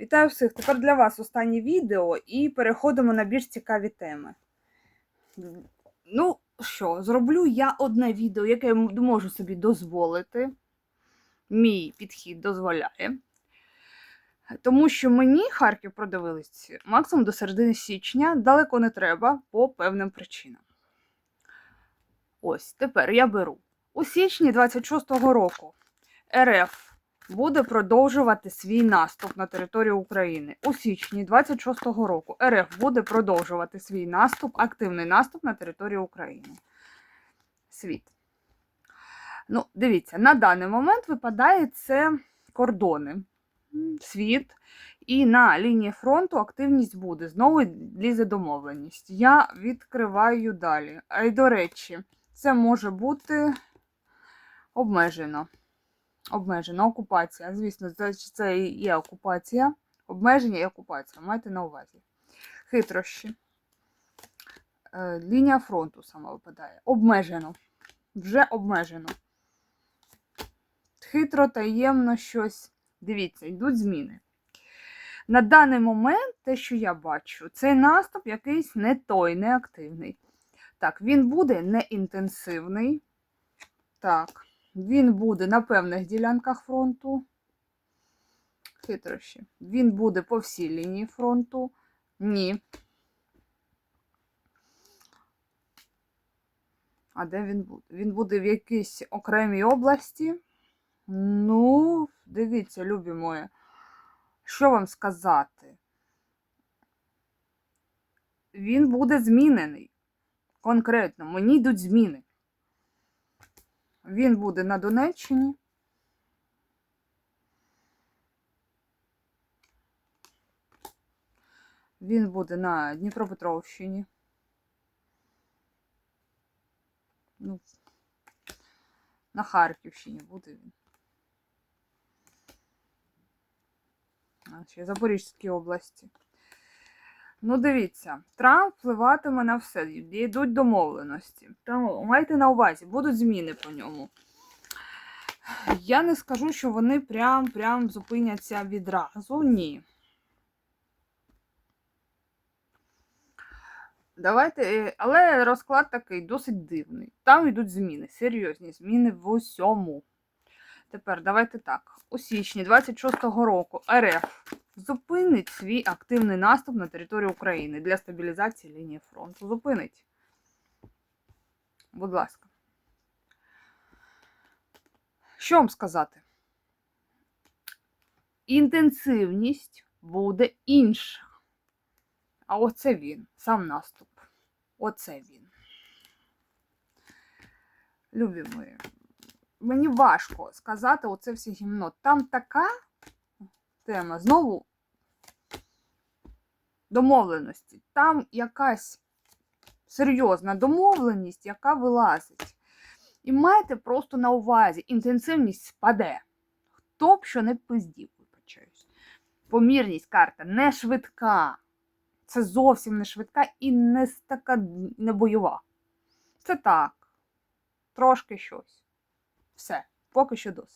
Вітаю всіх! Тепер для вас останнє відео і переходимо на більш цікаві теми. Ну що, зроблю я одне відео, яке я можу собі дозволити. Мій підхід дозволяє. Тому що мені Харків продивились максимум до середини січня, далеко не треба по певним причинам. Ось тепер я беру. У січні 26-го року РФ буде продовжувати свій наступ на територію України. У січні 26-го року РФ буде продовжувати свій наступ, активний наступ на територію України. Світ. Ну, дивіться, на даний момент випадає це кордони. Світ. І на лінії фронту активність буде. Знову лізе домовленість. Я відкриваю далі. А й до речі, це може бути обмежено. Обмежена окупація. Звісно, це, і є окупація. Обмеження і окупація. Майте на увазі. Хитрощі. Е, лінія фронту сама випадає. Обмежено. Вже обмежено. Хитро, таємно щось. Дивіться, йдуть зміни. На даний момент, те, що я бачу, цей наступ якийсь не той, не активний. Так, він буде не інтенсивний. Так. Він буде на певних ділянках фронту. Хитрощі. Він буде по всій лінії фронту. Ні. А де він буде? Він буде в якійсь окремій області. Ну, дивіться, любі мої. Що вам сказати? Він буде змінений. Конкретно, мені йдуть зміни. Він буде на Донеччині. Він буде на Дніпропетровщині. Ну, на Харківщині буде він. А ще Запорізькій області. Ну, дивіться, Трамп впливатиме на все. Йдуть домовленості. Тому майте на увазі, будуть зміни по ньому. Я не скажу, що вони прям прям зупиняться відразу. Ні. Давайте, е, але розклад такий досить дивний. Там йдуть зміни, серйозні зміни в усьому. Тепер давайте так. У січні 26-го року РФ зупинить свій активний наступ на територію України для стабілізації лінії фронту. Зупинить. Будь ласка. Що вам сказати? Інтенсивність буде інша. А оце він, сам наступ. Оце він. Любі мої, мені важко сказати оце все гімно. Там така тема. Знову домовленості. Там якась серйозна домовленість, яка вилазить. І майте просто на увазі, інтенсивність спаде. Хто б що не пиздів, вибачаюсь. Помірність карта не швидка. Це зовсім не швидка і не така не бойова. Це так. Трошки щось. Все, поки що досить.